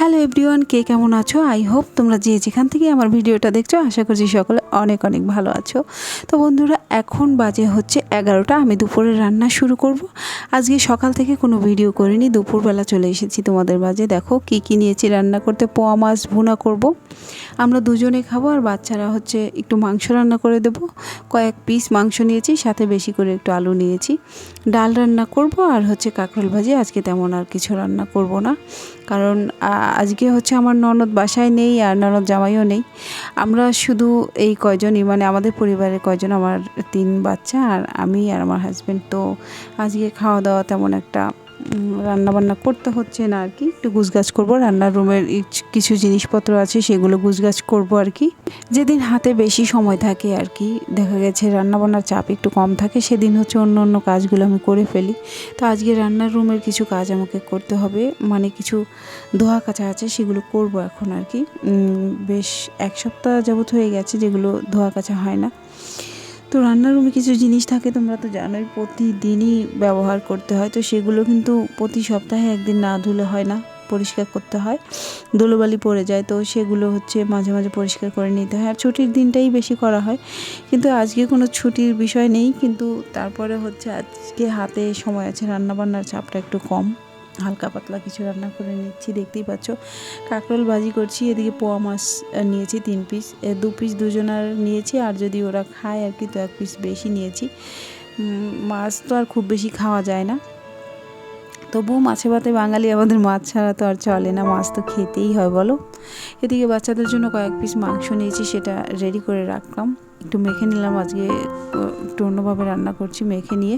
Hello everyone, কে কেমন আছো? I hope তোমরা যে যেখান থেকে আমার ভিডিওটা দেখছ, আশা করছি সকলে অনেক অনেক ভালো আছো। তো বন্ধুরা, এখন বাজে হচ্ছে এগারোটা, আমি দুপুরে রান্না শুরু করব। আজকে সকাল থেকে কোনো ভিডিও করিনি, দুপুরবেলা চলে এসেছি তোমাদের বাজে দেখো, কি কি নিয়েছি, রান্না করতে পোয়া মাছ ভুনা করব। আমরা দুজনে খাব আর বাচ্চারা হচ্ছে একটু মাংস রান্না করে দেব। কয়েক পিস মাংস নিয়েছি, সাথে বেশি করে একটু আলু নিয়েছি। ডাল রান্না করব আর হচ্ছে কাঁকরোল ভাজি। আজকে তেমন আর কিছু রান্না করব না। কারণ আজকে হচ্ছে আমার ননদ বাসায় নেই আর ননদ জামাইও নেই। আমরা শুধু এই কয়জনই মানে আমাদের পরিবারের কয়জন, আমার তিন বাচ্চা আর আমি আর আমার হাজব্যান্ড তো আজকে খাওয়া দাওয়া তেমন একটা রান্না বান্না করতে হচ্ছে না আর কি। একটু গুছগাছ করব, রান্নার রুমের কিছু জিনিসপত্র আছে, সেগুলো গুছগাছ করব আর কি। যেদিন হাতে বেশি সময় থাকে আর কি, দেখা গেছে রান্নাবান্নার চাপ একটু কম থাকে, সেদিন হচ্ছে অন্য অন্য কাজগুলো আমি করে ফেলি। তো আজকে রান্নার রুমের কিছু কাজ আমাকে করতে হবে মানে কিছু ধোয়া কাচা আছে, সেগুলো করব এখন আর কি। বেশ এক সপ্তাহ যাবত হয়ে গেছে যেগুলো ধোয়া কাচা হয় না। তো রান্নার রুমে কিছু জিনিস থাকে তোমরা তো জানোই, প্রতিদিনই ব্যবহার করতে হয়। তো সেগুলো কিন্তু প্রতি সপ্তাহে একদিন না ধুলে হয় না, পরিষ্কার করতে হয়। ধুলোবালি পড়ে যায়, তো সেগুলো হচ্ছে মাঝে মাঝে পরিষ্কার করে নিতে হয়। আর ছুটির দিনটাই বেশি করা হয়। কিন্তু আজকে কোনো ছুটির বিষয় নেই, কিন্তু তারপরে হচ্ছে আজকে হাতে সময় আছে, রান্নাবান্নার চাপটা একটু কম। হালকা পাতলা কিছু রান্না করে নিচ্ছি, দেখতেই পাচ্ছ। কাঁকরোল ভাজি করছি, এদিকে পোয়া মাছ নিয়েছি তিন পিস দু পিস দুজনার নিয়েছি, আর যদি ওরা খায় আর কি, তো এক পিস বেশি নিয়েছি। মাছ তো আর খুব বেশি খাওয়া যায় না। তবুও মাছে ভাতে বাঙালি, আমাদের মাছ ছাড়া তো আর চলে না, মাছ তো খেতেই হয়, বলো। এদিকে বাচ্চাদের জন্য কয়েক পিস মাংস নিয়েছি, সেটা রেডি করে রাখলাম। একটু মেখে নিলাম, আজকে একটু অন্যভাবে রান্না করছি মেখে নিয়ে।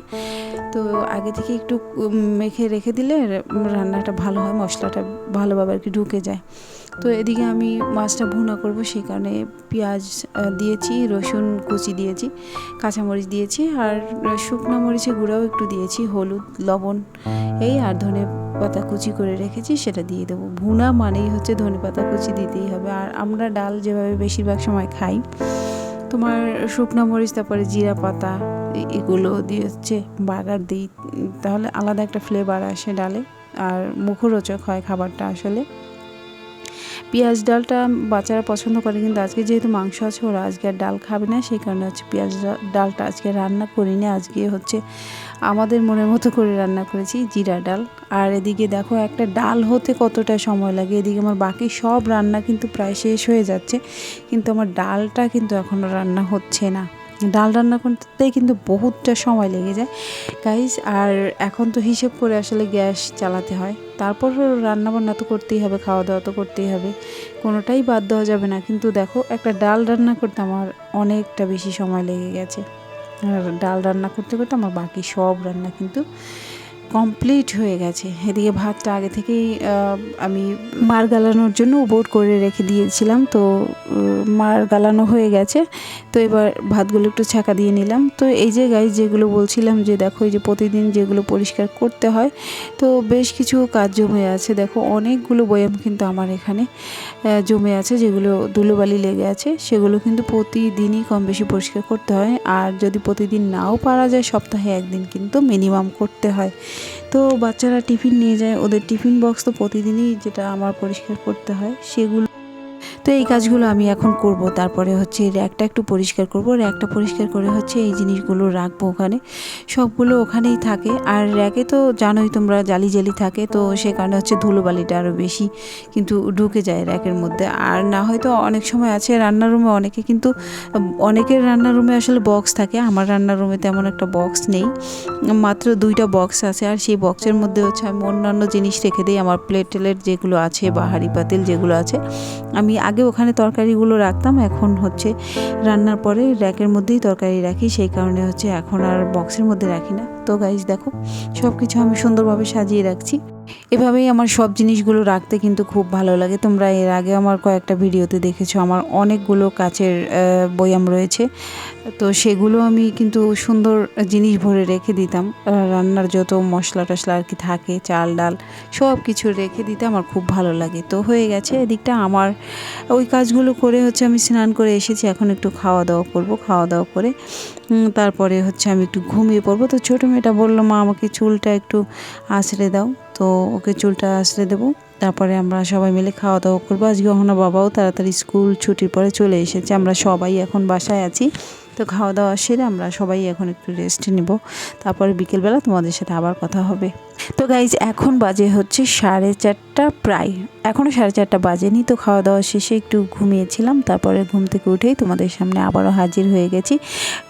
তো আগে থেকে একটু মেখে রেখে দিলে রান্নাটা ভালো হয়, মশলাটা ভালোভাবে আর কি ঢুকে যায়। তো এদিকে আমি মাছটা ভুনা করব, সেই কারণে পেঁয়াজ দিয়েছি, রসুন কুচি দিয়েছি, কাঁচামরিচ দিয়েছি, আর শুকনো মরিচের গুঁড়াও একটু দিয়েছি, হলুদ, লবণ, এই আর ধনে পাতা কুচি করে রেখেছি, সেটা দিয়ে দেবো। ভুনা মানেই হচ্ছে ধনে পাতা কুচি দিতেই হবে, আর আমরা ডাল যেভাবে বেশিরভাগ সময় খাই তোমার শুকনো মরিচ, তারপরে জিরা পাতা এগুলো দিয়ে হচ্ছে বাগার দিই। তাহলে আলাদা একটা ফ্লেভার আসে ডালে। আর মুখরোচক হয় খাবারটা আসলে। পেঁয়াজ ডালটা বাচ্চারা পছন্দ করে, কিন্তু আজকে যেহেতু মাংস আছে, ওরা আজকে আর ডাল খাবে না, সেই কারণে হচ্ছে পেঁয়াজ ডালটা আজকে রান্না করিনি, আজকে হচ্ছে আমাদের মনের মতো করে রান্না করেছি, জিরা ডাল। আর এদিকে দেখো একটা ডাল হতে কতটা সময় লাগে, এদিকে আমার বাকি সব রান্না কিন্তু প্রায় শেষ হয়ে যাচ্ছে, কিন্তু আমার ডালটা কিন্তু এখনও রান্না হচ্ছে না। ডাল রান্না করতে কিন্তু বহুতটা সময় লেগে যায়। গাইস আর এখন তো হিসেব করে আসলে গ্যাস চালাতে হয়। তারপর রান্না বান্না তো করতেই হবে খাওয়া দাওয়া তো করতেই হবে। কোনোটাই বাদ দেওয়া যাবে না। কিন্তু দেখো, একটা ডাল রান্না করতে আমার অনেকটা বেশি সময় লেগে গেছে। আর ডাল রান্না করতে করতে আমার বাকি সব রান্না কিন্তু কমপ্লিট হয়ে গেছে। এদিকে ভাতটা আগে থেকেই আমি মার গালানোর জন্য উবোট করে রেখে দিয়েছিলাম। তো মার গালানো হয়ে গেছে। তো এবার ভাতগুলো একটু ছাঁকা দিয়ে নিলাম। তো এই যে গাইজ যেগুলো বলছিলাম যে দেখো, এই যে প্রতিদিন যেগুলো পরিষ্কার করতে হয়, তো বেশ কিছু কাজ জমে আছে। দেখো, অনেকগুলো বয়াম কিন্তু আমার এখানে জমে আছে, যেগুলো ধুলোবালি লেগে আছে। সেগুলো কিন্তু প্রতিদিনই কম বেশি পরিষ্কার করতে হয়। আর যদি প্রতিদিন নাও পারা যায়, সপ্তাহে একদিন কিন্তু মিনিমাম করতে হয়। তো বাচ্চারা টিফিন নিয়ে যায়, ওদের টিফিন বক্স তো প্রতিদিনই যেটা আমার পরিষ্কার করতে হয়, সেগুলো তো এই কাজগুলো আমি এখন করব। তারপরে হচ্ছে র্যাকটা একটু পরিষ্কার করব। র্যাকটা পরিষ্কার করে হচ্ছে এই জিনিসগুলো রাখব ওখানে। সবগুলো ওখানেই থাকে। আর র্যাকে তো জানোই তোমরা জালি জালি থাকে, তো সে কারণে হচ্ছে ধুলোবালিটা আরও বেশি কিন্তু ঢুকে যায় র্যাকের মধ্যে। আর না হয়তো অনেক সময় আছে রান্নার রুমে অনেকে কিন্তু, অনেকের রান্নার রুমে আসলে বক্স থাকে। আমার রান্নার রুমে তেমন একটা বক্স নেই। মাত্র দুইটা বক্স আছে আর সেই বক্সের মধ্যে হচ্ছে আমি অন্যান্য জিনিস রেখে দিই। আমার প্লেট টেলেট যেগুলো আছে, বা হাঁড়ি পাতিল যেগুলো আছে, আমি আগে ওখানে তরকারিগুলো রাখতাম, এখন হচ্ছে রান্নার পরে র্যাকের মধ্যেই তরকারি রাখি, সেই কারণে হচ্ছে এখন আর বক্সের মধ্যে রাখি না। তো গাইজ দেখো। সব কিছু আমি সুন্দরভাবে সাজিয়ে রাখছি। এভাবেই আমার সব জিনিসগুলো রাখতে কিন্তু খুব ভালো লাগে। তোমরা এর আগে আমার কয়েকটা ভিডিওতে দেখেছ, আমার অনেকগুলো কাচের বয়াম রয়েছে। তো সেগুলো আমি কিন্তু সুন্দর জিনিস ভরে রেখে দিতাম। রান্নার যত মশলা টশলা আর কি থাকে, চাল, ডাল সব কিছু রেখে দিতে আমার খুব ভালো লাগে। তো হয়ে গেছে, এদিকটা আমার, ওই কাজগুলো করে হচ্ছে আমি স্নান করে এসেছি। এখন একটু খাওয়া দাওয়া করব খাওয়া দাওয়া করে তারপরে হচ্ছে আমি একটু ঘুমিয়ে পড়ব। তো ছোটো মেয়েটা বলল, মা, আমাকে চুলটা একটু আঁচড়ে দাও। তো তো ওকে চুলটা আঁচড়ে দেবো। তারপরে আমরা সবাই মিলে খাওয়া দাওয়া করব। আজকে ওখানে বাবাও তাড়াতাড়ি স্কুল ছুটির পরে চলে এসেছে। আমরা সবাই এখন বাসায় আছি। তো খাওয়া দাওয়া সেরে আমরা সবাই এখন একটু রেস্ট নেব। তারপরে বিকেলবেলা তোমাদের সাথে আবার কথা হবে। তো গাইজ এখন বাজে হচ্ছে সাড়ে চারটা প্রায়। এখনও সাড়ে চারটা বাজেনি, তো খাওয়া দাওয়া শেষে একটু ঘুমিয়েছিলাম, তারপরে ঘুম থেকে উঠেই তোমাদের সামনে আবারও হাজির হয়ে গেছি।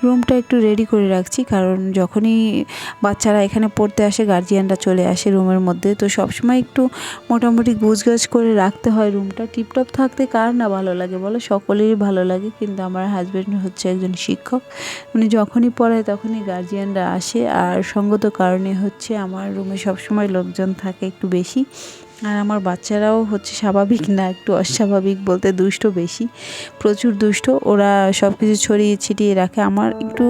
রুমটা একটু রেডি করে রাখছি, কারণ যখনই বাচ্চারা এখানে পড়তে আসে গার্জিয়ানরা চলে আসে রুমের মধ্যে, তো সবসময় একটু মোটামুটি গুছগাছ করে রাখতে হয় রুমটা। টিপটপ থাকতে কার না ভালো লাগে বলো? সকলেরই ভালো লাগে, কিন্তু আমার হাজব্যান্ড হচ্ছে একজন শিক্ষক। উনি যখনই পড়ায় তখনই গার্জিয়ানরা আসে, আর সঙ্গত কারণে হচ্ছে আমার রুমে সবসময় লোকজন থাকে একটু বেশি। আর আমার বাচ্চারাও হচ্ছে স্বাভাবিক না, একটু অস্বাভাবিক বলতে দুষ্ট বেশি। প্রচুর দুষ্ট, ওরা সব কিছু ছড়িয়ে ছিটিয়ে রাখে। আমার একটু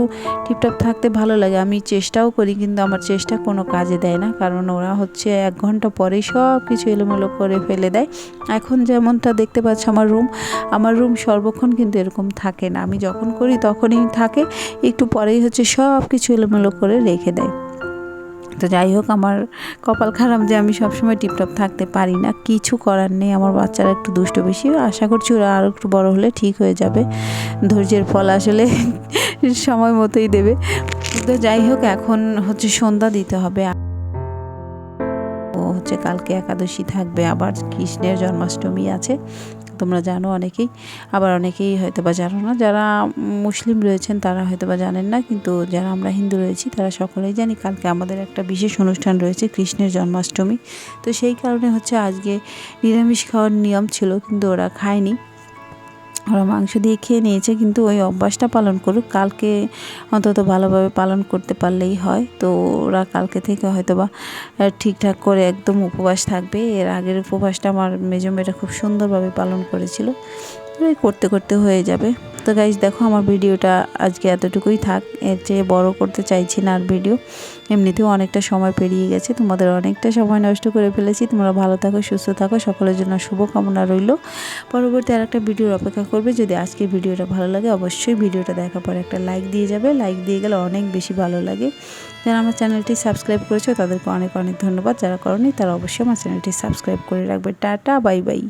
টিপটপ থাকতে ভালো লাগে, আমি চেষ্টাও করি কিন্তু আমার চেষ্টা কোনো কাজে দেয় না। কারণ ওরা হচ্ছে এক ঘণ্টা পরেই সব কিছু এলোমেলো করে ফেলে দেয়। এখন যেমনটা দেখতে পাচ্ছ আমার রুম আমার রুম সর্বক্ষণ কিন্তু এরকম থাকে না। আমি যখন করি তখনই থাকে, একটু পরেই হচ্ছে সব কিছু এলোমেলো করে রেখে দেয়। তো যাই হোক, আমার কপাল খারাপ যে আমি সবসময় টিপটপ থাকতে পারি না। কিছু করার নেই, আমার বাচ্চারা একটু দুষ্ট বেশি। আশা করছি ওরা আরও একটু বড় হলে ঠিক হয়ে যাবে। ধৈর্যের ফল আসলে সময় মতোই দেবে। তো যাই হোক, এখন হচ্ছে সন্ধ্যা দিতে হবে। ও হচ্ছে কালকে একাদশী থাকবে, আবার কৃষ্ণের জন্মাষ্টমী আছে। তোমরা জানো অনেকেই, আবার অনেকেই হয়তো বা জানো না। যারা মুসলিম রয়েছেন তারা হয়তো বা জানেন না, কিন্তু যারা আমরা হিন্দু রয়েছি তারা সকলেই জানি কালকে আমাদের একটা বিশেষ অনুষ্ঠান রয়েছে কৃষ্ণের জন্মাষ্টমী। তো সেই কারণে হচ্ছে আজকে নিরামিষ খাওয়ার নিয়ম ছিল, কিন্তু ওরা খায়নি। ওরা মাংস দিয়ে খেয়ে নিয়েছে, কিন্তু ওই অভ্যাসটা পালন করুক। কালকে অন্তত ভালোভাবে পালন করতে পারলেই হয়। তো ওরা কালকে থেকে হয়তো বা ঠিকঠাক করে একদম উপবাস থাকবে। এর আগের উপবাসটা আমার মেজমেটা খুব সুন্দরভাবে পালন করেছিল। করতে করতে হয়ে যাবে। তো গাইজ দেখো আমার ভিডিওটা আজকে এতটুকুই থাক। এর চেয়ে বড় করতে চাইছি না আর ভিডিও। এমনিতেও অনেকটা সময় পেরিয়ে গেছে, তোমাদের অনেকটা সময় নষ্ট করে ফেলেছি। তোমরা ভালো থাকো, সুস্থ থাকো, সকলের জন্য শুভকামনা রইল। পরবর্তী আর একটা ভিডিওর অপেক্ষা করবে। যদি আজকের ভিডিওটা ভালো লাগে, অবশ্যই ভিডিওটা দেখার পর একটা লাইক দিয়ে যাবে। লাইক দিয়ে গেলে অনেক বেশি ভালো লাগে। যারা আমার চ্যানেলটি সাবস্ক্রাইব করেছ, তাদেরকে অনেক অনেক ধন্যবাদ। যারা করনি, তারা অবশ্যই আমার চ্যানেলটি সাবস্ক্রাইব করে রাখবে। Tata bye bye